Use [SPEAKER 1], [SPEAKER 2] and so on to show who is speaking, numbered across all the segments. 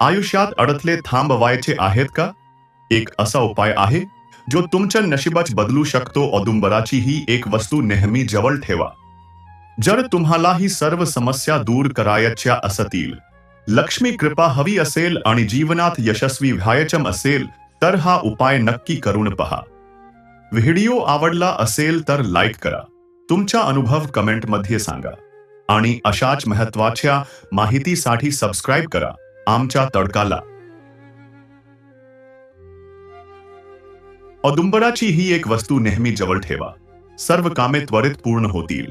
[SPEAKER 1] आयुष्यात अडथळे थांबवायचे आहेत का? एक असा उपाय आहे जो तुमच्या नशिबाच बदलू शकतो. औदुंबराची ही एक वस्तू नेहमी जवळ ठेवा. जर तुम्हाला ही सर्व समस्या दूर करायच्या असतील लक्ष्मी कृपा हवी असेल आणि जीवनात यशस्वी व्हायचम असेल तर हा उपाय नक्की करून पहा. व्हिडिओ आवडला असेल तर लाईक करा. तुमचा अनुभव कमेंटमध्ये सांगा. आणि अशाच महत्त्वाच्या माहितीसाठी सबस्क्राईब करा. आमच्या तडकाला. औदुंबराची ही एक वस्तू नेहमी जवळ ठेवा. सर्व कामे त्वरित पूर्ण होतील.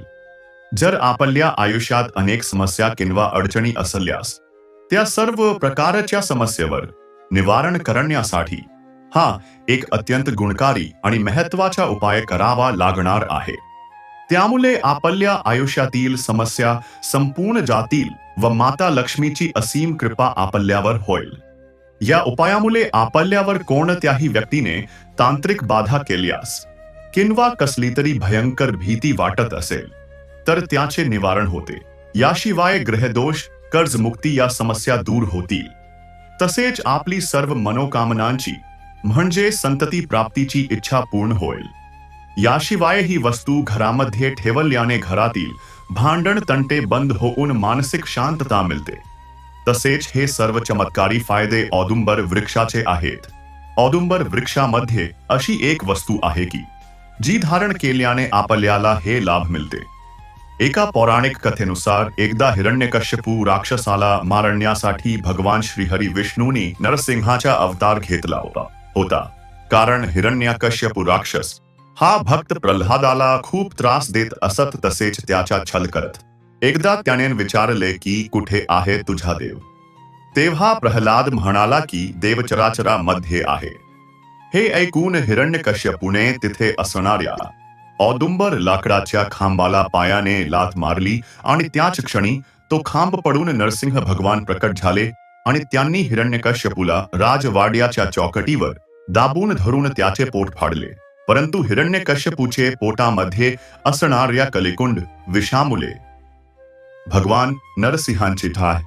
[SPEAKER 1] जर आपल्या आयुष्यात अनेक समस्या किंवा अडचणी असल्यास त्या सर्व प्रकारच्या समस्येवर निवारण करण्यासाठी हा एक अत्यंत गुणकारी आणि महत्त्वाचा उपाय करावा लागणार आहे. त्यामुळे आपल्या आयुष्यातील समस्या संपूर्ण जातील व माता लक्ष्मीची असीम कृपा आपल्यावर होईल. या उपायामुळे आपल्यावर कोणत्याही व्यक्तीने तांत्रिक बाधा केल्यास किंवा कसली तरी भयंकर भीती वाटत असेल तर त्याचे निवारण होते. याशिवाय ग्रहदोष कर्जमुक्ती या समस्या दूर होतील. तसेच आपली सर्व मनोकामनांची म्हणजे संतती प्राप्तीची इच्छा पूर्ण होईल. याशिवाय ही वस्तू घरामध्ये ठेवल्याने घरातील भांडण तंटे बंद होऊन मानसिक शांतता मिळते. तसेच हे सर्व चमत्कारी फायदे औदुंबर वृक्षाचे आहेत. औदुंबर वृक्षामध्ये अशी एक वस्तू आहे की जी धारण केल्याने आपल्याला हे लाभ मिळते. एका पौराणिक कथेनुसार एकदा हिरण्यकश्यपू राक्षसाला मारण्यासाठी भगवान श्रीहरी विष्णूंनी नरसिंहाचा अवतार घेतला होता. होता. कारण हिरण्यकश्यपू राक्षस हा भक्त प्रल्हादाला खूप त्रास देत असत तसेच त्याचा छल करत एकदा त्याने विचारले की कुठे आहे तुझा देव? तेव्हा प्रल्हाद म्हणाला की देव चराचरामध्ये आहे. हे ऐकून हिरण्यकश्यपूने तिथे असणाऱ्या औदुंबर लाकडाच्या खांबाला पायाने लात मारली आणि त्याच क्षणी तो खांब पडून नरसिंह भगवान प्रकट झाले आणि त्यांनी हिरण्यकश्यपूला राजवाड्याच्या चौकटीवर दाबून धरून त्याचे पोट फाडले. परंतु हिरण्यकश्यपूचे पोटामध्ये असणाऱ्या कलिकुंड विषामुले. भगवान नरसिंहांची ठाय.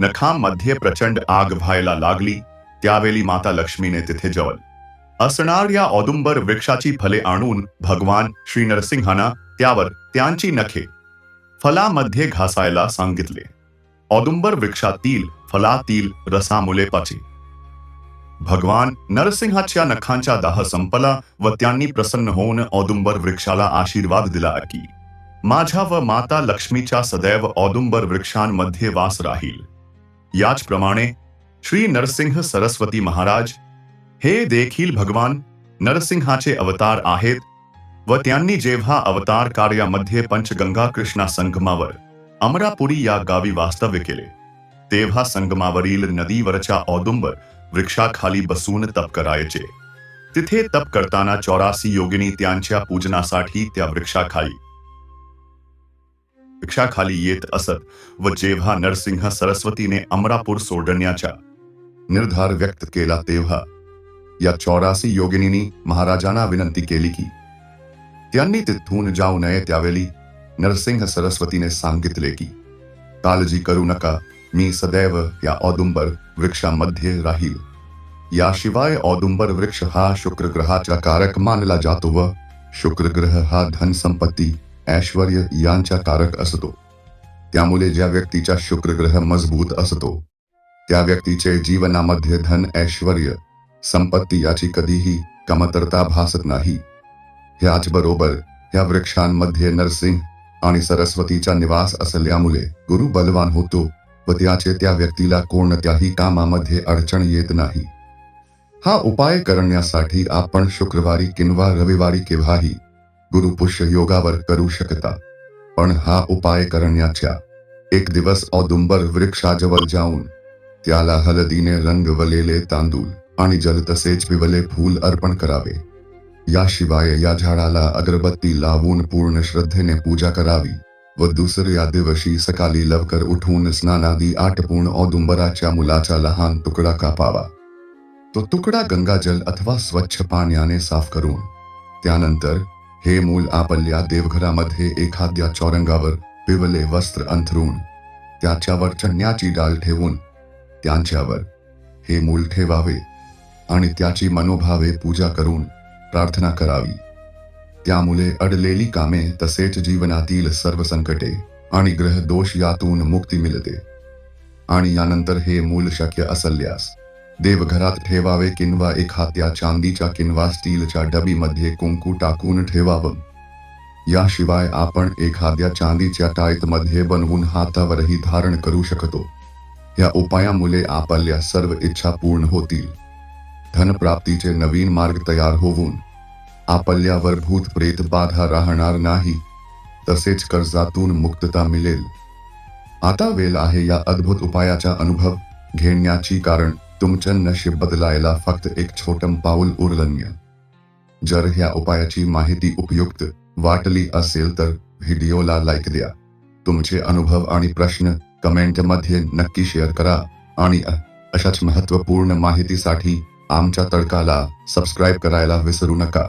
[SPEAKER 1] नखांमध्ये प्रचंड आग व्हायला लागली त्यावेळी माता लक्ष्मीने तिथे जवळ. असणाऱ्या औदुंबर वृक्षाची फले आणून भगवान श्री नरसिंहांना त्यावर त्यांची नखे फलामध्ये घासायला सांगितले. औदुंबर वृक्षातील फलातील रसामुले पाचे. भगवान नरसिंहाच्या नखांचा दाह संपला व त्यांनी प्रसन्न होऊन औदुंबर वृक्षाला आशीर्वाद दिला की माझ्या व माता लक्ष्मीच्या सदैव औदुंबर वृक्षांमध्ये वास राहील. याचप्रमाणे श्री नरसिंह सरस्वती महाराज हे देखील भगवान नरसिंहाचे अवतार आहेत व त्यांनी जेव्हा अवतार कार्यामध्ये पंचगंगा कृष्णा संगमावर अमरापुरी या गावी वास्तव्य केले तेव्हा संगमावरील नदीवरच्या औदुंबर वृक्षाखाली बसून तप करायचे तिथे तप करताना चौरासी योगिनी त्यांच्या पूजनासाठी त्या वृक्षाखाली वृक्षाखाली येत असत व जेव्हा नरसिंह सरस्वतीने अमरापूर सोडण्याचा निर्धार व्यक्त केला तेव्हा या चौरासी योगिनींनी महाराजांना विनंती केली की त्यांनी तिथून जाऊ नये त्यावेळी नरसिंह सरस्वतीने सांगितले की काळजी करू नका मी सदैव या औदुंबर वृक्षामध्ये राहील. याशिवाय औदुंबर वृक्ष हा शुक्र ग्रहाचा कारक मानला जातो व शुक्र ग्रह हा धन संपत्ती ऐश्वर यांचा कारक असतो. त्यामुळे ज्या व्यक्तीचा शुक्र ग्रह मजबूत असतो त्या व्यक्तीचे जीवनामध्ये धन ऐश्वर संपत्ती याची कधीही कमतरता भासत नाही. ह्याचबरोबर या वृक्षांमध्ये नरसिंह आणि सरस्वतीचा निवास असल्यामुळे गुरु बलवान होतो. व त्याचे त्या व्यक्तीला कोणत्याही कामामध्ये अडचण येत नाही. हा उपाय करण्यासाठी आपण शुक्रवारी किंवा रविवारी केव्हाही गुरुपुष्य योगावर करू शकता. पण हा उपाय करण्याच्या एक दिवस औदुंबर वृक्षाजवळ जाऊन त्याला हळदीने रंगवलेले तांदूळ आणि जल तसेच पिवले फूल अर्पण करावे. याशिवाय या झाडाला अगरबत्ती लावून पूर्ण श्रद्धेने पूजा करावी. व दुसऱ्या दिवशी सकाळी लवकर उठून स्नानादी आटपून औदुंबराच्या मुलाचा लहान तुकडा कापावा. तो तुकडा गंगाजल अथवा स्वच्छ पाण्याने साफ करून त्यानंतर हे मूल आपल्या देवघरामध्ये एखाद्या चौरंगावर पिवले वस्त्र अंथरून त्याच्यावर चण्याची डाळ ठेवून
[SPEAKER 2] त्यांच्यावर हे मूल ठेवावे आणि त्याची मनोभावे पूजा करून प्रार्थना करावी. त्यामुळे अडलेली कामे तसेच जीवनातील सर्व संकटे आणि ग्रह दोष यातून मुक्ती मिळते. आणि यानंतर हे मूल शक्य असल्यास देवघरात ठेवावे किंवा एखाद्या चांदीच्या किंवा स्टीलच्या डबीमध्ये कुंकू टाकून ठेवावं. याशिवाय आपण एखाद्या चांदीच्या टाईतमध्ये बनवून हातावरही धारण करू शकतो. या उपायामुळे आपल्या सर्व इच्छा पूर्ण होतील. धनप्राप्तीचे नवीन मार्ग तयार होऊन आपल्यावर भूत प्रेत बाधा राहणार नाही. तसेच कर्जातून मुक्तता मिळेल. आता वेळ आहे या अद्भुत उपायाचा अनुभव घेण्याची कारण तुमचं नशीब बदलायला फक्त एक छोटं पाऊल उरलन्य जर ह्या उपायाची माहिती उपयुक्त वाटली असेल तर व्हिडिओला लाईक द्या. तुमचे अनुभव आणि प्रश्न कमेंटमध्ये नक्की शेअर करा आणि अशाच महत्त्वपूर्ण माहितीसाठी आमच्या तडकाला सबस्क्राईब करायला विसरू नका.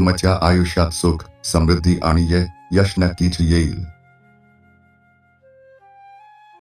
[SPEAKER 2] तुमच्या आयुष्यात सुख समृद्धी आणि यश नक्कीच येईल.